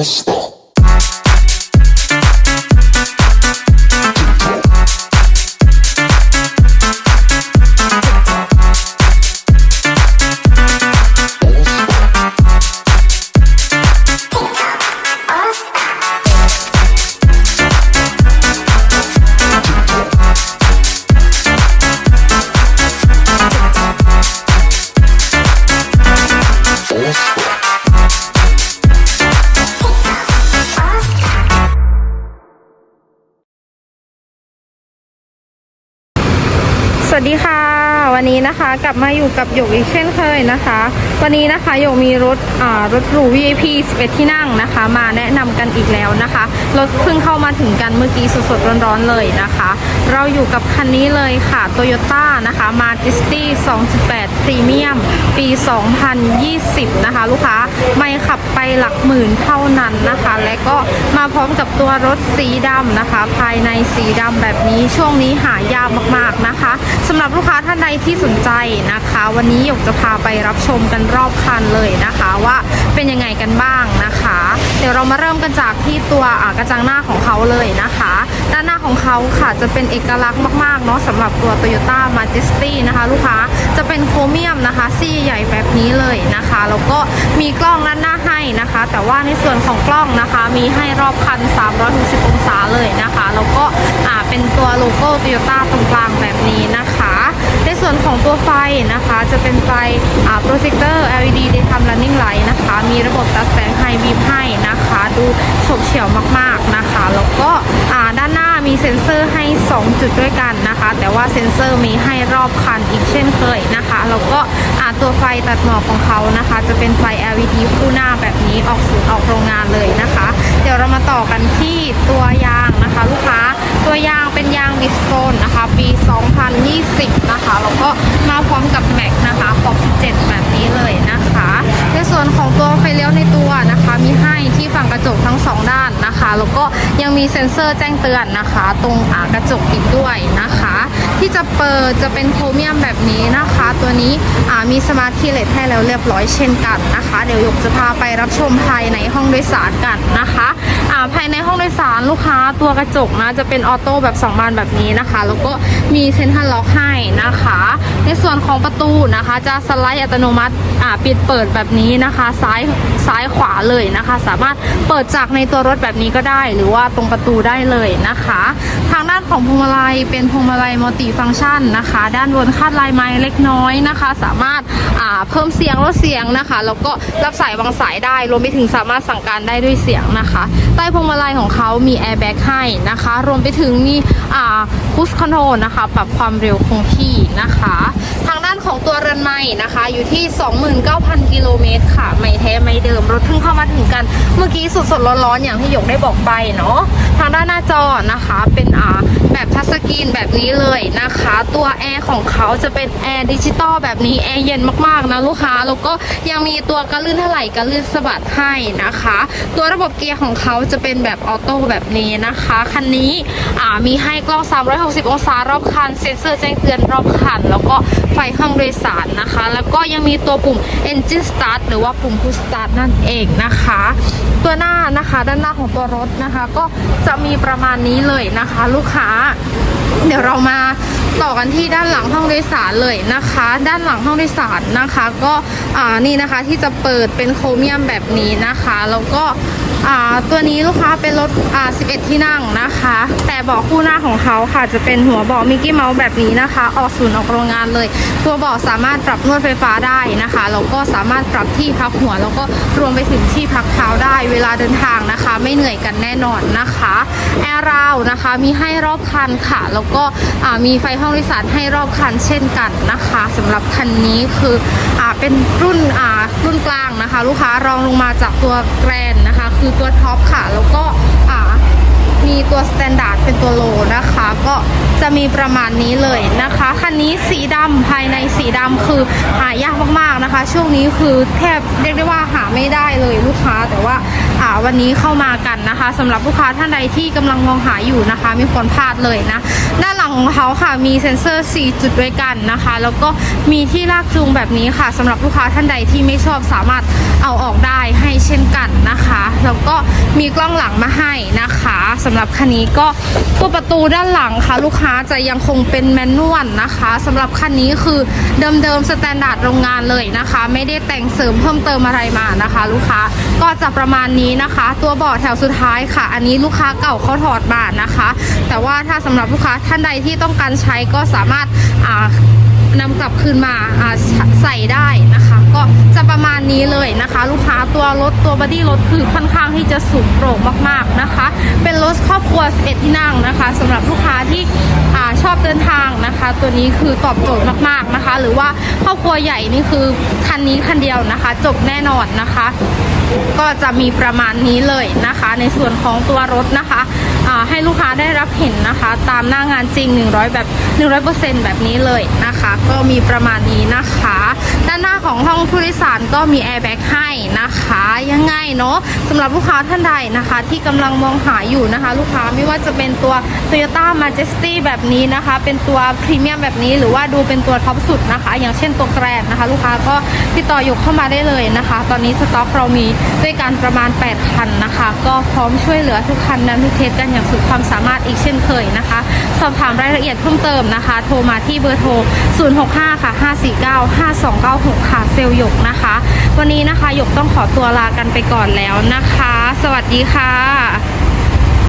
Monster. ส วัสดีค่ะ วันนี้นะคะกลับมาอยู่กับหยกอีกเช่นเคยนะคะ วันนี้นะคะหยกมีรถอ่ารถหรู VIP 11 ที่นั่งนะคะ มาแนะนำกันอีกแล้วนะคะรถเพิ่งเข้ามาถึงกันเมื่อกี้สดๆร้อนๆเลยนะคะ เราอยู่กับคันนี้เลยค่ะ Toyota นะคะ Majesty 2.8 Premium ปี 2020 นะคะ ลูกค้าไม่ขับไปหลักหมื่นเท่านั้นนะคะ และก็มาพร้อมกับตัวรถสีดำนะคะ ภายในสีดำแบบนี้ช่วงนี้หายากมากๆนะคะสำหรับลูกค้าท่านใดที่สนใจนะคะ วันนี้หยกจะพาไปรับชมกันรอบคันเลยนะคะว่าเป็นยังไงกันบ้างนะคะ เดี๋ยวเรามาเริ่มกันจากที่ตัวกระจังหน้าของเขาเลยนะคะ ด้านหน้าของเขาค่ะจะเป็นเอกลักษณ์มากๆเนาะสำหรับตัว Toyota Majesty นะคะลูกค้าจะเป็นโครเมียมนะคะซี่ใหญ่แบบนี้เลยนะคะแล้วก็มีกล้องด้านหน้าให้นะคะ แต่ว่าในส่วนของกล้องนะคะ มีให้รอบคัน 360 องศาเลยนะคะ แล้วก็เป็นตัวโลโก้ Toyota ตรงกลางแบบนี้นะคะ ในส่วนของตัวไฟนะคะจะเป็นไฟอ่าโปรเจคเตอร์ LED daytime running light นะคะ มีระบบตัดแสงไฮบีมให้นะคะ ดูโฉบเฉี่ยวมากๆนะคะ แล้วก็อ่าด้านหน้ามีเซ็นเซอร์ให้ 2 จุดด้วยกันนะคะ แต่ว่าเซ็นเซอร์มีให้รอบคันอีกเช่นเคยนะคะ แล้วก็อ่าตัวไฟตัดหมอกของเขานะคะ จะเป็นไฟ LED คู่หน้าแบบนี้ออกสู่ออกโรงงานเลยนะคะ เดี๋ยวเรามาต่อกันที่ตัวยางนะคะ ลูกค้าตัวยางเป็นยางดิสโทนนะคะปี 2020 นะคะ แล้วก็มาพร้อมกับแม็กนะคะขอบ17 แบบนี้เลยนะคะ ในส่วนของตัวไฟเลี้ยวในตัวนะคะ มีให้ที่ฝั่งกระจกทั้งสองด้านนะคะ แล้วก็ยังมีเซ็นเซอร์แจ้งเตือนนะคะ ตรงอากระจกอีกด้วยนะคะ ที่จะเปิดจะเป็นโครเมียมแบบนี้นะคะ ตัวนี้มีสมาร์ทคีย์เลสให้แล้วเรียบร้อยเช่นกันนะคะ เดี๋ยวหยกจะพาไปรับชมภายในห้องโดยสารกันนะคะ ภายในห้องโดยสารลูกค้าตัวกระจกนะจะเป็นออโต้แบบ2บานแบบนี้นะคะ แล้วก็มีเซ็นทรัลล็อกให้นะคะ ในส่วนของประตูนะคะ จะสไลด์อัตโนมัติอ่าปิดเปิดแบบนี้นะคะ ซ้ายซ้ายขวาเลยนะคะ สามารถเปิดจากในตัวรถแบบนี้ก็ได้ หรือว่าตรงประตูได้เลยนะคะ ทางด้านของพวงมาลัยเป็นพวงมาลัยมัลติฟังก์ชันนะคะ ด้านบนคาดลายไม้เล็กน้อยนะคะ สามารถอ่าเพิ่มเสียงลดเสียงนะคะ แล้วก็รับสายวางสายได้รวมไปถึงสามารถสั่งการได้ด้วยเสียงนะคะใต้พวงมาลัยของเขามีแอร์แบ็กให้นะคะ รวมไปถึงมีอ่าพุชคอนโทรลนะคะ ปรับความเร็วคงที่นะคะ ทางด้านของตัวเรือนไม้นะคะ อยู่ที่ 29,000 กิโลเมตรค่ะ ไม่แท้ไม่ รถเพิ่งเข้ามาถึงกัน เมื่อกี้สดๆร้อนๆอย่างที่หยกได้บอกไปเนาะทางด้านหน้าจอนะคะเป็นอ่าแบบทัชสกรีนแบบนี้เลยนะคะ ตัวแอร์ของเขาจะเป็นแอร์ดิจิตอลแบบนี้แอร์เย็นมากๆนะลูกค้าแล้วก็ยังมีตัวกระลื่นถลายกระลื่นสะบัดให้นะคะ ตัวระบบเกียร์ของเขาจะเป็นแบบออโต้แบบนี้นะคะคันนี้อ่ามีให้กล้อง 360 องศารอบคันเซ็นเซอร์แจ้งเตือนรอบคัน แล้วก็ไฟห้องโดยสารนะคะ แล้วก็ยังมีตัวปุ่ม engine start หรือว่าปุ่ม push start นั่นเองนะคะ ตัวหน้านะคะด้านหน้าของตัวรถนะคะ ก็จะมีประมาณนี้เลยนะคะ ลูกค้า เดี๋ยวเรามาต่อกันที่ด้านหลังห้องโดยสารเลยนะคะ ด้านหลังห้องโดยสารนะคะ ก็อ่านี่นะคะที่จะเปิดเป็นโครเมียมแบบนี้นะคะ แล้วก็ อ่าตัวนี้ลูกค้าเป็นรถอ่า11 ที่นั่งนะคะ แต่เบาะคู่หน้าของเขาค่ะจะเป็นหัวเบาะมิกกี้เมาส์แบบนี้นะคะ ออกศูนย์ออกโรงงานเลย ตัวเบาะสามารถปรับนวดไฟฟ้าได้นะคะแล้วก็สามารถปรับที่พักหัว แล้วก็รวมไปถึงที่พักเท้าได้เวลาเดินทางนะคะ ไม่เหนื่อยกันแน่นอนนะคะแอร์ราวนะคะมีให้รอบคันค่ะ แล้วก็มีไฟห้องโดยสารให้รอบคันเช่นกันนะคะสำหรับคันนี้คืออเป็นรุ่นรุ่นกลางนะคะ ลูกค้ารองลงมาจากตัวแกรนนะคะ คือตัวท็อปค่ะ แล้วก็อ่ามีตัวสแตนดาร์ดเป็นตัวโลนะคะ ก็จะมีประมาณนี้เลยนะคะคันนี้สีดำภายในสีดำคือหายากมากๆนะคะ ช่วงนี้คือแทบเรียกได้ว่าหาไม่ได้เลยลูกค้าแต่ว่า อ่าวันนี้เข้ามากันนะคะสำหรับลูกค้าท่านใดที่กำลังมองหาอยู่นะคะม่ควรพลาดเลยนะ ด้านหลังของเขาค่ะมีเซ็นเซอร์ 4 จุดด้วยกันนะคะ แล้วก็มีที่ลากจูงแบบนี้ค่ะสำหรับลูกค้าท่านใดที่ไม่ชอบสามารถเอาออกได้ให้เช่นกันนะคะ แล้วก็มีกล้องหลังมาให้นะคะสำหรับคันนี้ก็ตัวประตูด้านหลังค่ะ ลูกค้าจะยังคงเป็นแมนนวลนะคะสำหรับคันนี้คือเดิมๆสแตนดาร์ดโรงงานเลยนะคะ ไม่ได้แต่งเสริมเพิ่มเติมอะไรมานะคะ ลูกค้าก็จะประมาณนี้นะคะ ตัวเบาะแถวสุดท้ายค่ะ อันนี้ลูกค้าเก่าเขาถอดบานะคะ แต่ว่าถ้าสำหรับลูกค้าท่านใดที่ต้องการใช้ก็สามารถอ่า นำกลับคืนมาใส่ได้นะคะ ก็จะประมาณนี้เลยนะคะ ลูกค้าตัวรถตัวบอดี้รถคือค่อนข้างที่จะสูงโปร่งมากๆนะคะ เป็นรถครอบครัว11ที่นั่งนะคะสำหรับลูกค้าที่อชอบเดินทางนะคะ ตัวนี้คือตอบโจทย์มากๆนะคะ หรือว่าครอบครัวใหญ่นี่คือคันนี้คันเดียวนะคะ จบแน่นอนนะคะ ก็จะมีประมาณนี้เลยนะคะ ในส่วนของตัวรถนะคะ ให้ลูกค้าได้รับเห็นนะคะ ตามหน้างานจริง 100 แบบ 100%แบบนี้เลยนะคะ ก็มีประมาณนี้นะคะด้านหน้า ของห้องผู้โดยสารก็มีแอร์แบ็กให้นะคะ ยังไงเนาะสำหรับลูกค้าท่านใดนะคะ ที่กำลังมองหาอยู่นะคะ ลูกค้าไม่ว่าจะเป็นตัว Toyota Majesty แบบนี้นะคะ เป็นตัวพรีเมียมแบบนี้หรือว่าดูเป็นตัวท็อปสุดนะคะ อย่างเช่นตัวแกรนนะคะ ลูกค้าก็ติดต่ออยู่เข้ามาได้เลยนะคะ ตอนนี้สต็อกเรามีด้วยกันประมาณ 8 คันนะคะ ก็พร้อมช่วยเหลือทุกคันนั้นทุกเทสกันอย่างสุดความสามารถอีกเช่นเคยนะคะ สอบถามรายละเอียดเพิ่มเติมนะคะ โทรมาที่เบอร์โทร 065 ค่ะ 549 5296 ค่ะค่ะเซลล์หยกนะคะ วันนี้นะคะหยกต้องขอตัวลากันไปก่อนแล้วนะคะ สวัสดีค่ะ